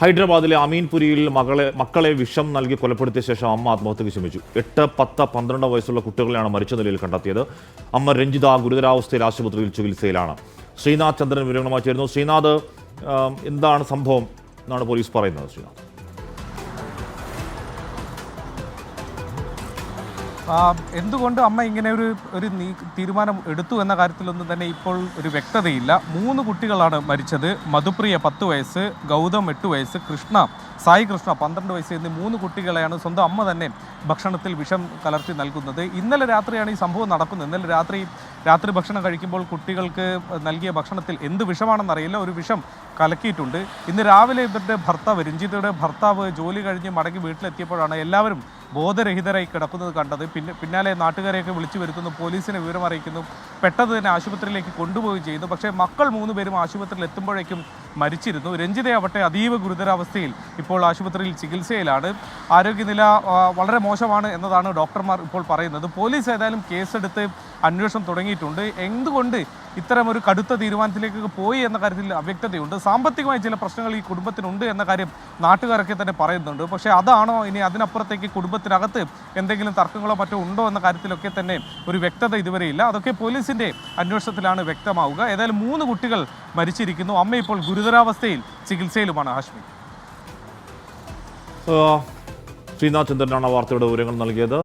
ഹൈദരാബാദിലെ അമീൻപുരിയിൽ മകളെ മക്കളെ വിഷം നൽകി കൊലപ്പെടുത്തിയ ശേഷം അമ്മ ആത്മഹത്യക്ക് ശ്രമിച്ചു എട്ട് പത്ത് പന്ത്രണ്ട് വയസ്സുള്ള കുട്ടികളെയാണ് മരിച്ച നിലയിൽ കണ്ടെത്തിയത്. അമ്മ രഞ്ജിത ഗുരുതരാവസ്ഥയിൽ ആശുപത്രിയിൽ ചികിത്സയിലാണ്. ശ്രീനാഥ് ചന്ദ്രൻ വിവരങ്ങളുമായി ചേരുന്നു. ശ്രീനാഥ് എന്താണ് സംഭവം എന്നാണ് പോലീസ് പറയുന്നത് ശ്രീനാഥ്? എന്തുകൊണ്ട് അമ്മ ഇങ്ങനെ ഒരു ഒരു തീരുമാനം എടുത്തു എന്ന കാര്യത്തിലൊന്നും തന്നെ ഇപ്പോൾ ഒരു വ്യക്തതയില്ല. മൂന്ന് കുട്ടികളാണ് മരിച്ചത്. മധുപ്രിയ പത്ത് വയസ്സ് ഗൗതം എട്ട് വയസ്സ് കൃഷ്ണ സായി കൃഷ്ണ പന്ത്രണ്ട് വയസ്സ് എന്നീ മൂന്ന് കുട്ടികളെയാണ് സ്വന്തം അമ്മ തന്നെ ഭക്ഷണത്തിൽ വിഷം കലർത്തി നൽകുന്നത്. ഇന്നലെ രാത്രിയാണ് ഈ സംഭവം നടക്കുന്നത്. ഇന്നലെ രാത്രി രാത്രി ഭക്ഷണം കഴിക്കുമ്പോൾ കുട്ടികൾക്ക് നൽകിയ ഭക്ഷണത്തിൽ എന്ത് വിഷമാണെന്നറിയില്ല. ഒരു വിഷം കലക്കിയിട്ടുണ്ട്. ഇന്ന് രാവിലെ ഇവരുടെ ഭർത്താവ് രഞ്ജിതയുടെ ഭർത്താവ് ജോലി കഴിഞ്ഞ് മടങ്ങി വീട്ടിലെത്തിയപ്പോഴാണ് എല്ലാവരും ബോധരഹിതരായി കിടക്കുന്നത് കണ്ടത്. പിന്നെ പിന്നാലെ നാട്ടുകാരെയൊക്കെ വിളിച്ചു വരുത്തുന്നു. പോലീസിനെ വിവരം അറിയിക്കുന്നു പെട്ടെന്ന് തന്നെ ആശുപത്രിയിലേക്ക് കൊണ്ടുപോവുകയും ചെയ്യുന്നു പക്ഷേ മക്കൾ മൂന്ന് പേരും ആശുപത്രിയിൽ എത്തുമ്പോഴേക്കും മരിച്ചിരുന്നു. രഞ്ജിതയാവട്ടെ അതീവ ഗുരുതരാവസ്ഥയിൽ ഇപ്പോൾ ആശുപത്രിയിൽ ചികിത്സയിലാണ്. ആരോഗ്യനില വളരെ മോശമാണ് എന്നതാണ് ഡോക്ടർമാർ ഇപ്പോൾ പറയുന്നത്. പോലീസ് ഏതായാലും കേസെടുത്ത് അന്വേഷണം തുടങ്ങിയിട്ടുണ്ട്. എന്തുകൊണ്ട് ഇത്തരം ഒരു കടുത്ത തീരുമാനത്തിലേക്ക് പോയി എന്ന കാര്യത്തിൽ അവ്യക്തതയുണ്ട്. സാമ്പത്തികമായി ചില പ്രശ്നങ്ങൾ ഈ കുടുംബത്തിനുണ്ട് എന്ന കാര്യം നാട്ടുകാരൊക്കെ തന്നെ പറയുന്നുണ്ട്. പക്ഷേ അതാണോ ഇനി അതിനപ്പുറത്തേക്ക് കുടുംബത്തിനകത്ത് എന്തെങ്കിലും തർക്കങ്ങളോ മറ്റോ ഉണ്ടോ എന്ന കാര്യത്തിലൊക്കെ തന്നെ ഒരു വ്യക്തത ഇതുവരെയില്ല അതൊക്കെ പോലീസിന്റെ അന്വേഷണത്തിലാണ് വ്യക്തമാവുക. ഏതായാലും മൂന്ന് കുട്ടികൾ മരിച്ചിരിക്കുന്നു. അമ്മ ഇപ്പോൾ ഗുരുതരാവസ്ഥയിൽ ചികിത്സയിലുമാണ് ഹാഷ്മി. ശ്രീനാഥ് ചന്ദ്രനാണ് വാർത്തയുടെ വിവരങ്ങൾ നൽകിയത്.